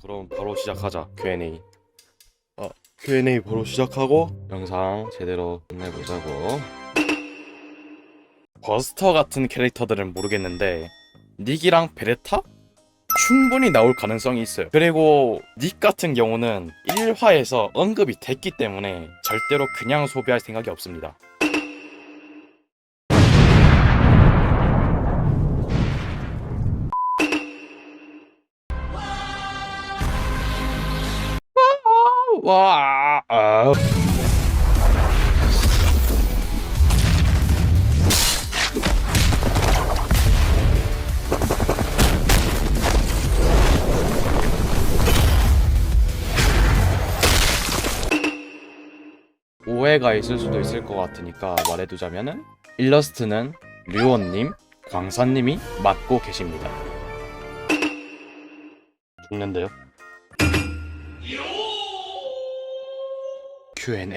그럼 바로 시작하자. Q&A. 어, Q&A 바로 시작하고 영상 제대로 끝내보자고. 버스터 같은 캐릭터들은 모르겠는데 닉이랑 베레타? 충분히 나올 가능성이 있어요. 그리고 닉 같은 경우는 1화에서 언급이 됐기 때문에 절대로 그냥 소비할 생각이 없습니다. 와, 아. 오해가 있을 수도 있을 것 같으니까 말해두자면은 일러스트는 류원님, 광산님이 맡고 계십니다. 죽는데요? Q&A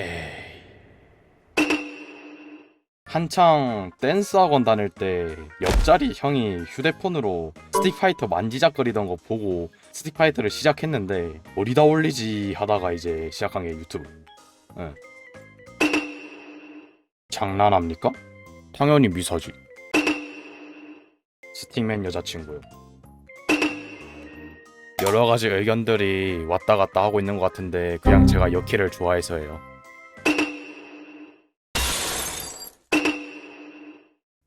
한창 댄스 학원 다닐 때 옆자리 형이 휴대폰으로 스틱 파이터 만지작거리던 거 보고 스틱 파이터를 시작했는데 어디다 올리지 하다가 이제 시작한 게 유튜브. 예. 장난합니까? 당연히 미사지. 스틱맨 여자친구요. 여러 가지 의견들이 왔다 갔다 하고 있는 것 같은데 그냥 제가 여키를 좋아해서예요.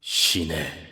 시네.